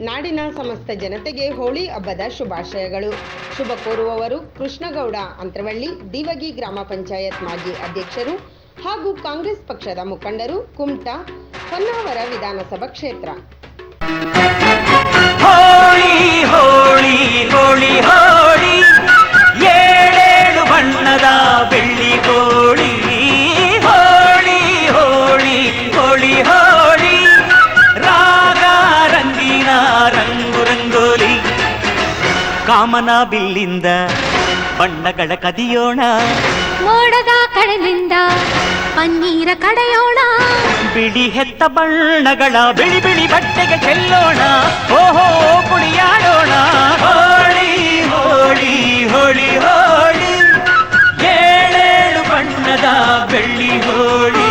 ನಾಡಿನ ಸಮಸ್ತ ಜನತೆಗೆ ಹೋಳಿ ಹಬ್ಬದ ಶುಭಾಶಯಗಳು. ಶುಭ ಕೋರುವವರು ಕೃಷ್ಣಗೌಡ ಅಂತರವಳ್ಳಿ, ದಿವಗಿ ಗ್ರಾಮ ಪಂಚಾಯತ್ ಮಾಜಿ ಅಧ್ಯಕ್ಷರು ಹಾಗೂ ಕಾಂಗ್ರೆಸ್ ಪಕ್ಷದ ಮುಖಂಡರು ಕುಮಟಾ ಹೊನ್ನಾವರ ವಿಧಾನಸಭಾ ಕ್ಷೇತ್ರ. ಕಾಮನ ಬಿಲ್ಲಿಂದ ಬಣ್ಣಗಳ ಕದಿಯೋಣ. ಮೋಡದ ಕಡಲಿಂದ ಪನ್ನೀರ ಕಡೆಯೋಣ. ಬಿಡಿ ಹೆತ್ತ ಬಣ್ಣಗಳ ಬಿಳಿ ಬಿಳಿ ಬಟ್ಟೆಗೆ ಚೆಲ್ಲೋಣ. ಓಹೋ ಕುಣಿಯಾಡೋಣ. ಹೋಳಿ ಹೋಳಿ ಹೋಳಿ ಹೋಳಿ. ಏಳೇಳು ಬಣ್ಣದ ಬೆಳ್ಳಿ ಹೋಳಿ.